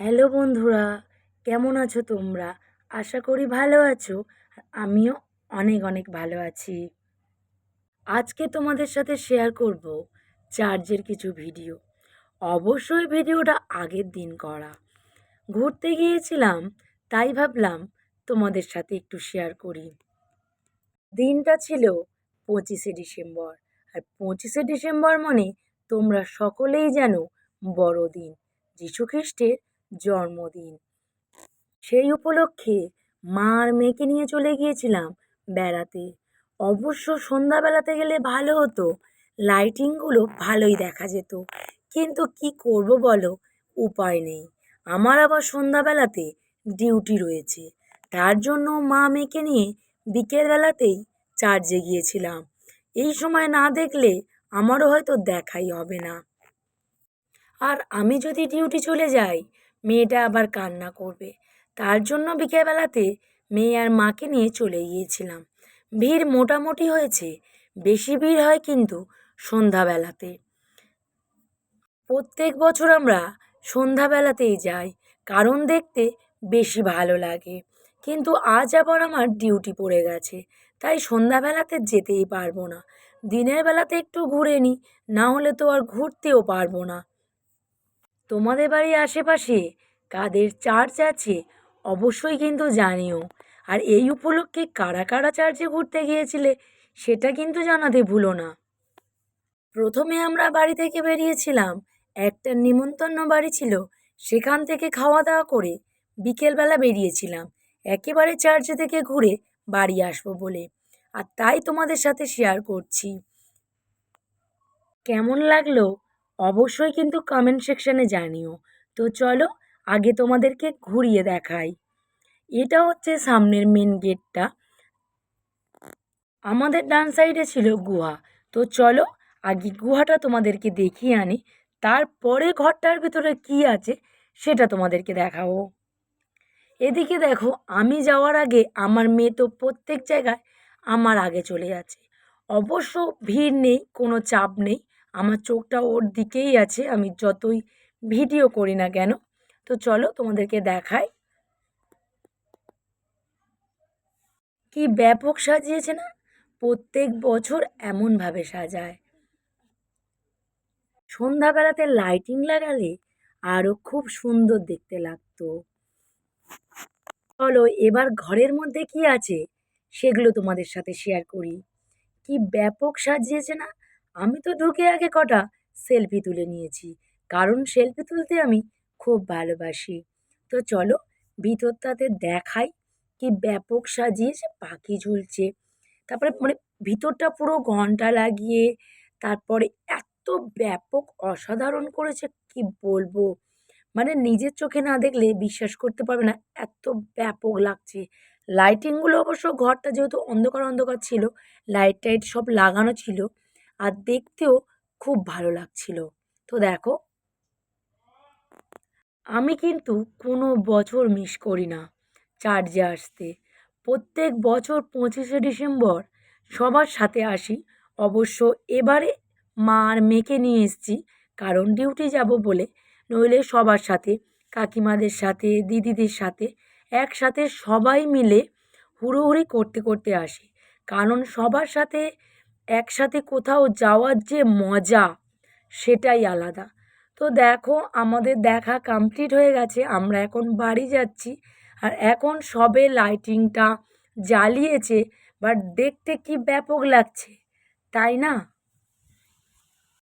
Hello বন্ধুরা, কেমন আছো তোমরা? আশা করি ভালো আছো। আমিও অনেক অনেক ভালো আছি। আজকে তোমাদের সাথে শেয়ার করব চার্জের কিছু ভিডিও অবশ্যই ভিডিওটা আগের দিন করা। ঘুরতে গিয়েছিলাম, তাই ভাবলাম তোমাদের সাথে একটু শেয়ার করি। দিনটা ছিল পঁচিশে ডিসেম্বর। আর পঁচিশে ডিসেম্বর মানে তোমরা সকলেই জানো বড়দিন। যীশুখ্রিস্টের জন্মদিন। সেই উপলক্ষে মা আর মেয়েকে নিয়ে চলে গিয়েছিলাম বেড়াতে। অবশ্য সন্ধ্যাবেলাতে গেলে ভালো হতো, লাইটিংগুলো ভালোই দেখা যেত। কিন্তু কি করব বলো, উপায় নেই। আমার আবার সন্ধ্যাবেলাতে ডিউটি রয়েছে। তার জন্য মা মেয়েকে নিয়ে বিকেলবেলাতেই চার্জে গিয়েছিলাম। এই সময় না দেখলে আমারও হয়তো দেখাই হবে না। আর আমি যদি ডিউটি চলে যাই মেয়েটা আবার কান্না করবে। তার জন্য বিকেলবেলাতে মেয়ে আর মাকে নিয়ে চলে গিয়েছিলাম। ভিড় মোটামুটি হয়েছে, বেশি ভিড় হয় কিন্তু সন্ধ্যাবেলাতে। প্রত্যেক বছর আমরা সন্ধ্যাবেলাতেই যাই, কারণ দেখতে বেশি ভালো লাগে। কিন্তু আজ আবার আমার ডিউটি পড়ে গেছে, তাই সন্ধ্যাবেলাতে যেতেই পারব না। দিনের বেলাতে একটু ঘুরে নিই না হলে তো আর ঘুরতেও পারব না। তোমাদের বাড়ির আশেপাশে কাদের চার্চ আছে, অবশ্যই কিন্তু জানিও। আর এই উপলক্ষে কারা কারা চার্চে ঘুরতে গিয়েছিলে, সেটা কিন্তু জানাতে ভুলো না। প্রথমে আমরা বাড়ি থেকে বেরিয়েছিলাম, একটা নিমন্তন্ন বাড়ি ছিল, সেখান থেকে খাওয়া দাওয়া করে বিকেলবেলা বেরিয়েছিলাম। একেবারে চার্চে থেকে ঘুরে বাড়ি আসব বলে। আর তাই তোমাদের সাথে শেয়ার করছি। কেমন লাগল? অবশ্যই কিন্তু কমেন্ট সেকশানে জানিও। তো চলো, আগে তোমাদেরকে ঘুরিয়ে দেখাই। এটা হচ্ছে সামনের মেন গেটটা আমাদের ডান সাইডে ছিল গুহা। তো চলো, আগে গুহাটা তোমাদেরকে দেখিয়ে আনি। তারপরে ঘরটার ভিতরে কি আছে, সেটা তোমাদেরকে দেখাবো। এদিকে দেখো, আমি যাওয়ার আগে আমার মেয়ে তো প্রত্যেক জায়গায় আমার আগে চলে যাচ্ছে। অবশ্য ভিড় নেই, কোনো চাপ নেই। আমার চোখটা ওর দিকেই আছে, আমি যতই ভিডিও করি না কেন, তো চলো তোমাদেরকে দেখাই। কি ব্যাপক সাজিয়েছে না? প্রত্যেক বছর এমনভাবে সাজায়। সন্ধ্যাবেলাতে লাইটিং লাগালে আরও খুব সুন্দর দেখতে লাগতো। চলো এবার ঘরের মধ্যে কি আছে, সেগুলো তোমাদের সাথে শেয়ার করি। কি ব্যাপক সাজিয়েছে না? আমি তো ঢুকে আগে কটা সেলফি তুলে নিয়েছি। কারণ সেলফি তুলতে আমি খুব ভালোবাসি। তো চলো ভিতরটাতে দেখাই কি ব্যাপক সাজিয়েছে পাখি ঝুলছে। তারপরে মানে ভিতরটা পুরো ঘণ্টা লাগিয়ে তারপরে এত ব্যাপক অসাধারণ করেছে কি বলব? মানে নিজের চোখে না দেখলে বিশ্বাস করতে পারবে না এত ব্যাপক লাগছে। লাইটিংগুলো অবশ্য ঘরটা যেহেতু অন্ধকার অন্ধকার ছিল লাইট টাইট সব লাগানো ছিল। আর দেখতেও খুব ভালো লাগছিল। তো দেখো। আমি কিন্তু কোনো বছর মিস করি না চার্জে আসতে। প্রত্যেক বছর পঁচিশে ডিসেম্বর সবার সাথে আসি। অবশ্য এবারে মা আর মেয়েকে নিয়ে এসেছি, কারণ ডিউটি যাব বলে। নইলে সবার সাথে, কাকিমাদের সাথে, দিদিদের সাথে একসাথে সবাই মিলে হুড়োহুড়ি করতে করতে আসি। কারণ সবার সাথে একসাথে কোথাও যাওয়ার যে মজা, সেটাই আলাদা। তো দেখো, আমাদের দেখা কমপ্লিট হয়ে গেছে, আমরা এখন বাড়ি যাচ্ছি। আর এখন সবে লাইটিংটা জ্বালিয়েছে বাট দেখতে কি ব্যাপক লাগছে, তাই না?